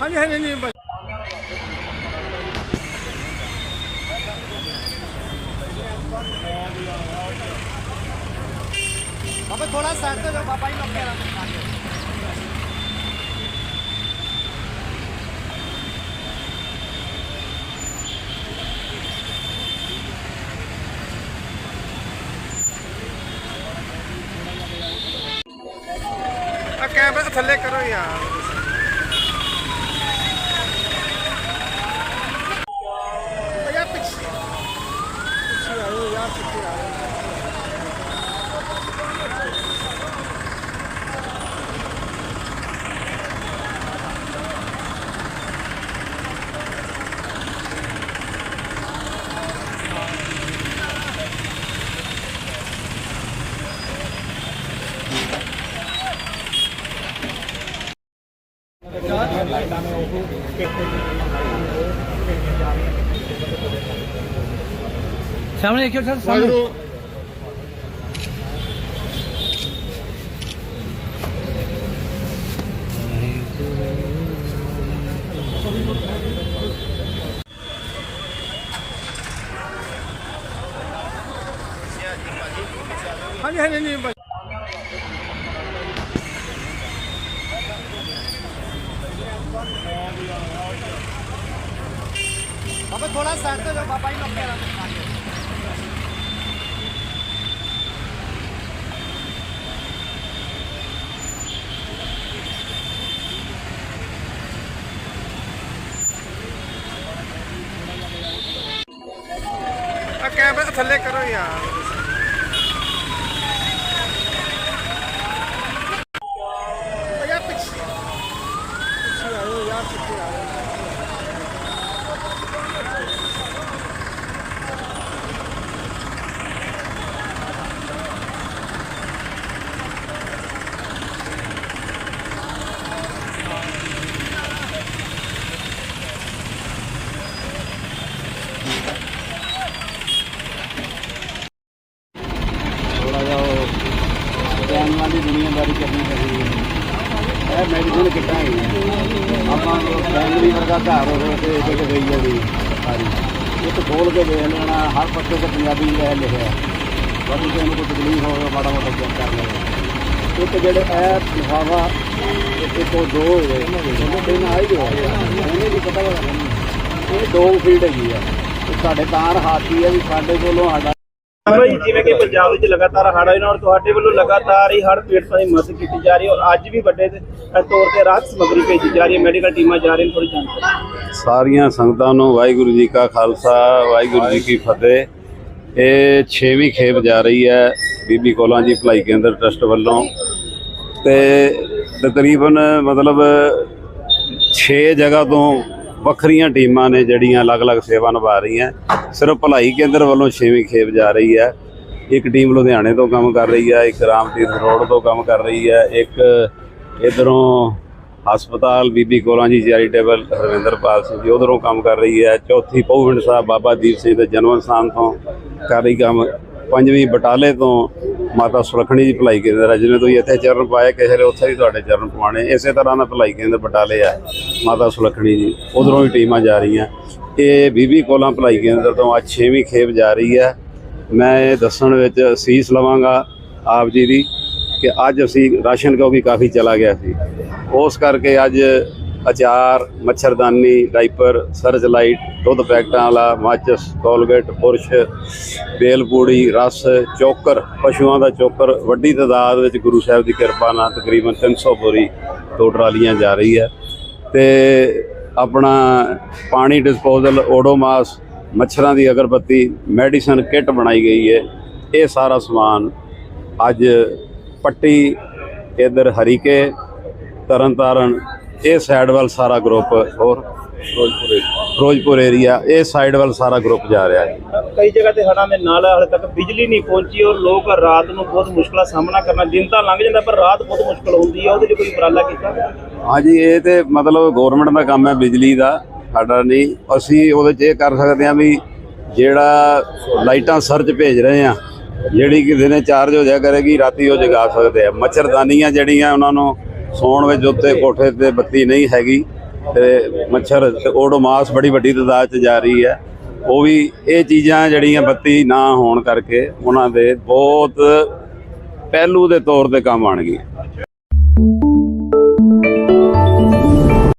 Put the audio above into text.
ਹਾਂਜੀ ਹਾਂਜੀ ਨਹੀਂ ਬਸ ਬਾਬਾ ਥੋੜਾ ਸਾਈਡ ਤੇ ਜਾਓ ਬਾਬਾ ਜੀ ਲੋਕੇ ਆ ਆ ਕੈਮਰਾ ਥੱਲੇ ਕਰੋ ਸਾਹਮਣੇ ਦੇਖਿਓ ਸਰ ਸਾਹਮਣੇ। ਹਾਂਜੀ ਹਾਂਜੀ ਨਹੀਂ ਬਸ ਬਾਬਾ ਥੋੜਾ ਸਾਈਡ ਤੇ ਜਾਓ ਬਾਬਾ ਜੀ ਲੋਕੇ ਆ ਆ ਥੱਲੇ ਕਰੋ ਯਾਰ। ਦੀ ਦੁਨੀਆਦਾਰੀ ਕਰਨੀ ਚਾਹੀਦੀ ਹੈ। ਇਹ ਮੈਡੀਸਨ ਕਿੱਦਾਂ ਹੈ? ਆਪਾਂ ਫੈਮਿਲੀ ਵਰਗਾ ਘਰ ਹੋਵੇ ਤੇ ਇਹ ਕਿ ਗਈ ਹੈ ਵੀ ਸਾਰੀ ਇੱਕ ਖੋਲ ਕੇ ਦੇਖ ਲੈਣਾ, ਹਰ ਪੱਤੇ ਤੇ ਪੰਜਾਬੀ ਇਹ ਲਿਖਿਆ। ਬਾਕੀ ਕਿਸੇ ਨੂੰ ਕੋਈ ਤਕਲੀਫ ਹੋਵੇ ਮਾੜਾ ਮੋਟਾ ਚੈੱਕ ਕਰ ਲਵੇ। ਇੱਕ ਜਿਹੜੇ ਇਹ ਲਿਖਾਵਾ ਇੱਕ ਤੋਂ ਦੋ ਹੋਏ ਉਹਦੇ ਤਿੰਨ ਆ ਹੀ ਹੋਇਆ ਇਹਨੇ ਵੀ ਪਤਾ ਲੱਗਾ। ਇਹ ਦੋ ਫੀਲਡ ਹੈਗੀ ਆ। ਸਾਡੇ ਤਾਂ ਹਾਥੀ ਹੈ ਵੀ ਸਾਡੇ ਕੋਲੋਂ ਸਾਡਾ ਭਾਈ, ਜਿਵੇਂ ਕਿ ਪੰਜਾਬ ਵਿੱਚ ਲਗਾਤਾਰ ਹੜ੍ਹ ਆਏ ਨੇ ਔਰ ਤੁਹਾਡੇ ਵੱਲੋਂ ਲਗਾਤਾਰ ਹੀ ਹੜ੍ਹ ਪੀੜਤਾਂ ਦੀ ਮਦਦ ਕੀਤੀ ਜਾ ਰਹੀ ਹੈ ਔਰ ਅੱਜ ਵੀ ਵੱਡੇ ਤੌਰ ਤੇ ਰਾਹਤ ਸਮੱਗਰੀ ਭੇਜੀ ਜਾ ਰਹੀ ਹੈ, ਮੈਡੀਕਲ ਟੀਮਾਂ ਜਾ ਰਹੀਆਂ ਥੋੜੀ ਜਾਣਕਾਰੀ ਸਾਰੀਆਂ ਸੰਗਤਾਂ ਨੂੰ ਵਾਹਿਗੁਰੂ ਜੀ ਕਾ ਖਾਲਸਾ, ਵਾਹਿਗੁਰੂ ਜੀ ਕੀ ਫਤਿਹ। ਇਹ 6ਵੀਂ ਖੇਪ ਜਾ ਰਹੀ ਹੈ ਬੀਬੀ ਕੋਲਾਂ ਜੀ ਭਲਾਈ ਕੇਂਦਰ ਟਰਸਟ ਵੱਲੋਂ। ਤੇ ਤਕਰੀਬਨ ਮਤਲਬ 6 ਜਗ੍ਹਾ ਤੋਂ ਵੱਖਰੀਆਂ ਟੀਮਾਂ ਨੇ ਜਿਹੜੀਆਂ ਅਲੱਗ-ਅਲੱਗ ਸੇਵਾ ਨਿਭਾ ਰਹੀਆਂ। ਸਿਰਫ ਭਲਾਈ ਕੇਂਦਰ ਵੱਲੋਂ ਛੇਵੀਂ ਖੇਪ ਜਾ ਰਹੀ ਹੈ। ਇੱਕ ਟੀਮ ਲੁਧਿਆਣੇ ਤੋਂ ਕੰਮ ਕਰ ਰਹੀ ਹੈ, ਇੱਕ ਰਾਮਤੀਰਥ ਰੋਡ ਤੋਂ ਕੰਮ ਕਰ ਰਹੀ ਹੈ, ਇੱਕ ਇਧਰੋਂ ਹਸਪਤਾਲ ਬੀਬੀ ਕੋਲਾਂ ਜੀ ਚੈਰੀਟੇਬਲ ਹਰਵਿੰਦਰਪਾਲ ਸਿੰਘ ਜੀ ਉਧਰੋਂ ਕੰਮ ਕਰ ਰਹੀ ਹੈ। ਚੌਥੀ ਪਹੁਵਿੰਡ ਸਾਹਿਬ ਬਾਬਾ ਦੀਪ ਸਿੰਘ ਦੇ ਜਨਮ ਸਥਾਨ ਤੋਂ ਕਰ ਰਹੀ ਕੰਮ। ਪੰਜਵੀਂ ਬਟਾਲੇ ਤੋਂ ਮਾਤਾ ਸੁਲੱਖਣੀ ਜੀ ਭਲਾਈ ਕੇਂਦਰ ਹੈ, ਜਿਵੇਂ ਤੁਸੀਂ ਇੱਥੇ ਚਰਨ ਪਾਏ ਕਿਸੇ ਨੇ ਉੱਥੇ ਵੀ ਤੁਹਾਡੇ ਚਰਨ ਪਵਾਣੇ ਇਸੇ ਤਰ੍ਹਾਂ ਦਾ ਭਲਾਈ ਕੇਂਦਰ ਬਟਾਲੇ ਹੈ ਮਾਤਾ ਸੁਲੱਖਣੀ ਜੀ, ਉਧਰੋਂ ਵੀ ਟੀਮਾਂ ਜਾ ਰਹੀਆਂ। ਇਹ ਬੀਬੀ ਕੋਲਾਂ ਭਲਾਈ ਕੇਂਦਰ ਤੋਂ ਅੱਜ 6ਵੀਂ ਖੇਪ ਜਾ ਰਹੀ ਹੈ। ਮੈਂ ਇਹ ਦੱਸਣ ਵਿੱਚ ਅਸੀਸ ਲਵਾਂਗਾ ਆਪ ਜੀ ਦੀ ਕਿ ਅੱਜ ਅਸੀਂ ਰਾਸ਼ਨ ਕਿਉਂਕਿ ਕਾਫੀ ਚਲਾ ਗਿਆ ਸੀ। ਉਸ ਕਰਕੇ ਅੱਜ ਅਚਾਰ, ਮੱਛਰਦਾਨੀ, ਡਾਈਪਰ, ਸਰਜ ਲਾਈਟ, ਦੁੱਧ ਪੈਕਟਾਂ ਵਾਲਾ, ਮਾਚਸ, ਕੋਲਗੇਟ, ਪੁਰਸ਼ ਬੇਲਪੂੜੀ ਰਸ, ਚੋਕਰ, ਪਸ਼ੂਆਂ ਦਾ ਚੋਕਰ, ਵੱਡੀ ਤਾਦਾਦ ਵਿੱਚ ਗੁਰੂ ਸਾਹਿਬ ਦੀ ਕਿਰਪਾ ਨਾਲ ਤਕਰੀਬਨ 300 ਬੋਰੀ ਦੋ ਟਰਾਲੀਆਂ ਜਾ ਰਹੀ ਹੈ। ਤੇ ਆਪਣਾ ਪਾਣੀ ਡਿਸਪੋਜ਼ਲ ਓਡੋਮਾਸ ਮੱਛਰਾਂ ਦੀ ਅਗਰਬੱਤੀ ਮੈਡੀਸਨ ਕਿੱਟ ਬਣਾਈ ਗਈ ਹੈ। ਇਹ ਸਾਰਾ ਸਮਾਨ ਅੱਜ ਪੱਟੀ, ਇਧਰ ਹਰੀਕੇ, ਤਰਨਤਾਰਨ, ਇਹ ਸਾਈਡ ਵੱਲ ਸਾਰਾ ਗਰੁੱਪ ਹੋਰ ਫਿਰੋਜ਼ਪੁਰ ਫਿਰੋਜ਼ਪੁਰ ਏਰੀਆ ਇਹ ਸਾਈਡ ਵੱਲ ਸਾਰਾ ਗਰੁੱਪ ਜਾ ਰਿਹਾ ਹੈ। ਕਈ ਜਗ੍ਹਾ ਤੇ ਹੜ੍ਹਾਂ ਦੇ ਨਾਲ ਹਾਲੇ ਤੱਕ ਬਿਜਲੀ ਨਹੀਂ ਪਹੁੰਚੀ ਔਰ ਲੋਕ ਰਾਤ ਨੂੰ ਬਹੁਤ ਮੁਸ਼ਕਲਾਂ ਸਾਹਮਣਾ ਕਰਨਾ ਦਿਨ ਤਾਂ ਲੰਘ ਜਾਂਦਾ ਪਰ ਰਾਤ ਬਹੁਤ ਮੁਸ਼ਕਲ ਹੁੰਦੀ ਹੈ। ਉਹਦੇ ਲਈ ਕੋਈ ਉਪਰਾਲਾ ਕੀਤਾ? ਹਾਂਜੀ ਇਹ ਤੇ ਮਤਲਬ ਗਵਰਨਮੈਂਟ ਦਾ ਕੰਮ ਹੈ ਬਿਜਲੀ ਦਾ ਸਾਡਾ ਨਹੀਂ। ਅਸੀਂ ਉਹਦੇ 'ਚ ਇਹ ਕਰ ਸਕਦੇ ਹਾਂ ਵੀ ਜਿਹੜਾ ਲਾਈਟਾਂ ਸਰਚ ਭੇਜ ਰਹੇ ਆ ਜਿਹੜੀ ਕਿ ਦਿਨੇ ਚਾਰਜ ਹੋ ਜਾਇਆ ਕਰੇਗੀ ਰਾਤੀ ਉਹ ਜਗਾ ਸਕਦੇ ਆ। ਮੱਛਰਦਾਨੀਆਂ ਜਿਹੜੀਆਂ ਉਹਨਾਂ ਨੂੰ ਸੌਣ ਵਿੱਚ ਉੱਤੇ ਕੋਠੇ ਤੇ ਬੱਤੀ ਨਹੀਂ ਹੈਗੀ। ਤੇ ਮੱਛਰ ਤੇ ਓਡੋਮਾਸ ਬੜੀ ਵੱਡੀ ਤਾਦਾਦ 'ਚ ਜਾ ਰਹੀ ਹੈ। ਉਹ ਵੀ ਇਹ ਚੀਜ਼ਾਂ ਜਿਹੜੀਆਂ ਬੱਤੀ ਨਾ ਹੋਣ ਕਰਕੇ ਉਹਨਾਂ ਦੇ ਬਹੁਤ ਪਹਿਲੂ ਦੇ ਤੌਰ ਤੇ ਕੰਮ ਆਣਗੀਆਂ